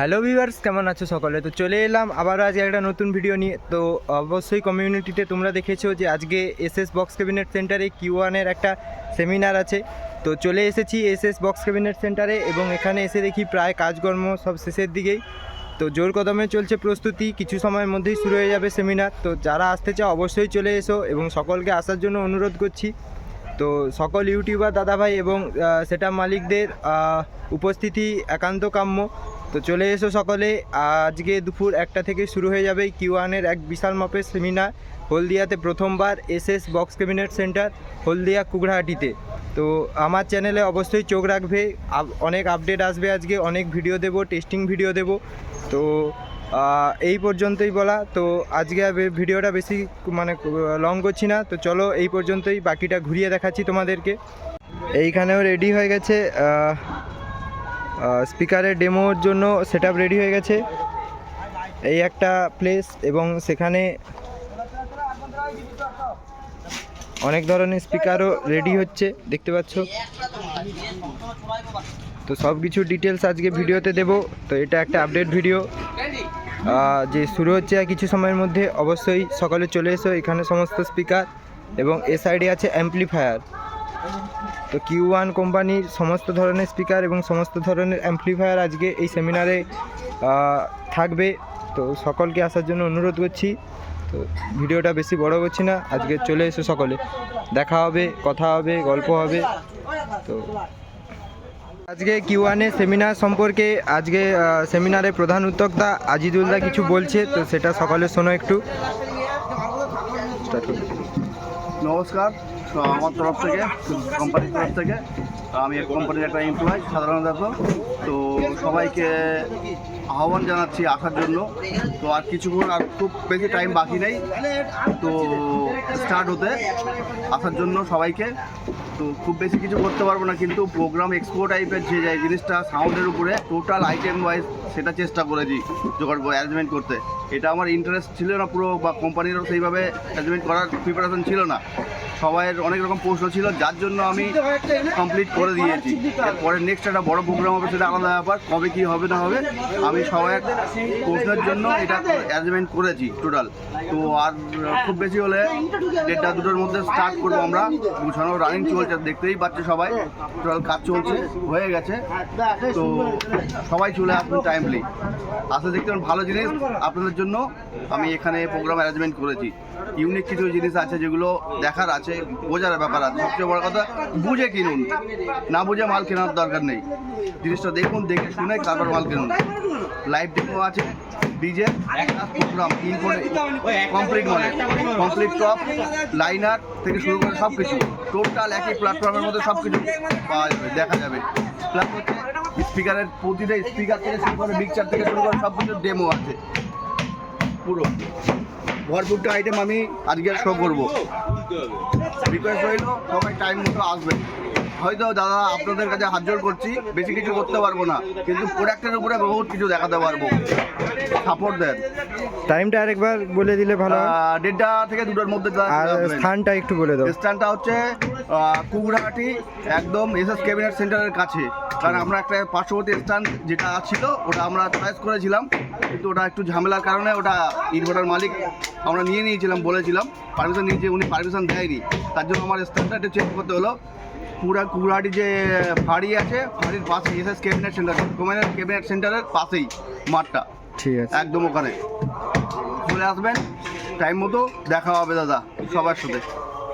Hello viewers, কেমন আছো সকলে? তো চলে এলাম আবার আজ একটা নতুন ভিডিও নিয়ে। তো অবশ্যই কমিউনিটিতে তোমরা দেখেছ যে আজকে এসএস বক্স ক্যাবিনেট সেন্টারে কিউ ওয়ানের একটা সেমিনার আছে। তো চলে এসেছি এসএস বক্স ক্যাবিনেট সেন্টারে এবং এখানে এসে দেখি প্রায় কাজকর্ম সব শেষের দিকেই। তো জোর কদমে চলছে প্রস্তুতি, কিছু সময়ের মধ্যেই শুরু হয়ে যাবে সেমিনার তো যারা আসতে চাও অবশ্যই চলে এসো এবং সকলকে আসার জন্য অনুরোধ করছি। তো সকল ইউটিউবার দাদাভাই এবং সেটা মালিকদের উপস্থিতি একান্ত কাম্য। তো চলে এসো সকলে। আজকে দুপুর একটা থেকে শুরু হয়ে যাবে কিউয়ানের এক বিশাল মাপের সেমিনার হলদিয়াতে প্রথমবার SS box cabinet centre, Haldia কুকড়াহাটিতে তো আমার চ্যানেলে অবশ্যই চোখ রাখবে। অনেক আপডেট আসবে আজকে, অনেক ভিডিও দেব, টেস্টিং ভিডিও দেব। তো এই পর্যন্তই বলা। তো আজকে ভিডিওটা বেশি মানে লং করছি না। তো চলো এই পর্যন্তই, বাকিটা ঘুরিয়ে দেখাচ্ছি তোমাদেরকে। এইখানেও রেডি হয়ে গেছে স্পিকারের ডেমোর জন্য সেট রেডি হয়ে গেছে। এই একটা প্লেস এবং সেখানে অনেক ধরনের স্পিকারও রেডি হচ্ছে, দেখতে পাচ্ছ। তো সব কিছু ডিটেলস আজকে ভিডিওতে দেব। তো এটা একটা আপডেট ভিডিও যে শুরু হচ্ছে কিছু সময়ের মধ্যে, অবশ্যই সকালে চলে এসো এখানে সমস্ত স্পিকার এবং এ সাইডে আছে অ্যাম্পলিফায়ার তো কিউ ওয়ান কোম্পানির সমস্ত ধরনের স্পিকার এবং সমস্ত ধরনের অ্যাম্পলিফায়ার আজকে এই সেমিনারে থাকবে। তো সকলকে আসার জন্য অনুরোধ করছি। তো ভিডিওটা বেশি বড় করছি না, আজকে চলে এসো সকলে। দেখা হবে, কথা হবে, গল্প হবে। তো আজকে কিউ ওয়ানে সেমিনার সম্পর্কে আজকে সেমিনারে প্রধান উদ্যোক্তা আজিদুল্লাহ কিছু বলছে, তো সেটা সকলে শোনো একটু। নমস্কার। তো আমার তরফ থেকে কোম্পানির তরফ থেকে, আমি এক কোম্পানির একটা এমপ্লয় সাধারণত তো সবাইকে আহ্বান জানাচ্ছি আসার জন্য। তো আর কিছুক্ষণ আর খুব বেশি টাইম বাকি নেই। তো স্টার্ট হতে, আসার জন্য সবাইকে। তো খুব বেশি কিছু করতে পারব না, কিন্তু প্রোগ্রাম এক্সপো টাইপের যে যায় জিনিসটা সাউন্ডের উপরে টোটাল আইটেম ওয়াইজ সেটা চেষ্টা করেছি জোগাড় করে অ্যারেঞ্জমেন্ট করতে। এটা আমার ইন্টারেস্ট ছিল না পুরো, বা কোম্পানিরও সেইভাবে অ্যারেঞ্জমেন্ট করার প্রিপারেশন ছিল না। সবাইয়ের অনেক রকম প্রশ্ন ছিল যার জন্য আমি কমপ্লিট করে দিয়েছি। এরপরে নেক্সট একটা বড় প্রোগ্রাম হবে সেটা আলাদা ব্যাপার কবে কি হবে না হবে আমি সবাই প্রশ্নের জন্য এটা অ্যারেঞ্জমেন্ট করেছি টোটাল তো আর খুব বেশি হলে দেড়টা দুটোর মধ্যে স্টার্ট করব আমরা। গুছানো রানিং চলছে দেখতেই পাচ্ছে সবাই। টোটাল কাজ চলছে হয়ে গেছে। তো সবাই চলে আসবেন টাইমলি আসলে দেখতে ভালো জিনিস আপনাদের জন্য। আমি এখানে প্রোগ্রাম অ্যারেঞ্জমেন্ট করেছি। ইউনিক কিছু জিনিস আছে যেগুলো দেখার আছে। বোঝার ব্যাপার আছে। সবচেয়ে বড় কথা, বুঝে কিনুন। না বুঝে মাল কেনার দরকার নেই। জিনিসটা দেখুন, দেখে শুনে তারপর মাল কিনুন। লাইভ ডেমো আছে DJ programme ইনফোনে complete model complete top liner থেকে শুরু করে সব কিছু টোটাল একই প্ল্যাটফর্মের মধ্যে সব কিছু পাওয়া যাবে, দেখা যাবে। প্লাস হচ্ছে স্পিকারের প্রতিটা স্পিকার থেকে শুরু করে মিক্সার থেকে শুরু করে সব কিছু ডেমো আছে। পুরো। ভরপুরটা আইটেম আমি আজকে শো করব। রিকোয়েস্ট রইল সবাই টাইম মতো আসবেন হয়তো দাদা আপনাদের কাছে হাত জোর করছি বেশি কিছু করতে পারব না কিন্তু প্রোডাক্টের উপরে বহুত কিছু দেখাতে পারব। সাপোর্ট দেন। টাইমটা আরেকবার বলে দিলে ভালো দেড়টা থেকে দুটোর মধ্যে আর স্থানটা একটু বলে দাও। স্ট্যান্ডটা হচ্ছে কুকুরহাটি একদম এসএস ক্যাবিনেট সেন্টারের কাছে। কারণ আমরা একটা পার্শ্ববর্তী স্ট্যান্ড যেটা ছিল ওটা আমরা চয়েস করেছিলাম কিন্তু ওটা একটু ঝামেলার কারণে ওটা ইনভার্টার মালিক আমরা নিয়ে নিয়েছিলাম বলেছিলাম। পারমিশন নিয়েছে উনি পারমিশন দেয়নি। তার জন্য আমার স্থানটা একটু চেঞ্জ করতে হলো। পুরা কুকুরহাটি যে ফাড়ি আছে ফাড়ির পাশে SS cabinet centre comment cabinet সেন্টারের পাশেই মাঠটা। ঠিক আছে। একদম ওখানে। চলে আসবেন টাইম মতো দেখা হবে দাদা সবার সাথে।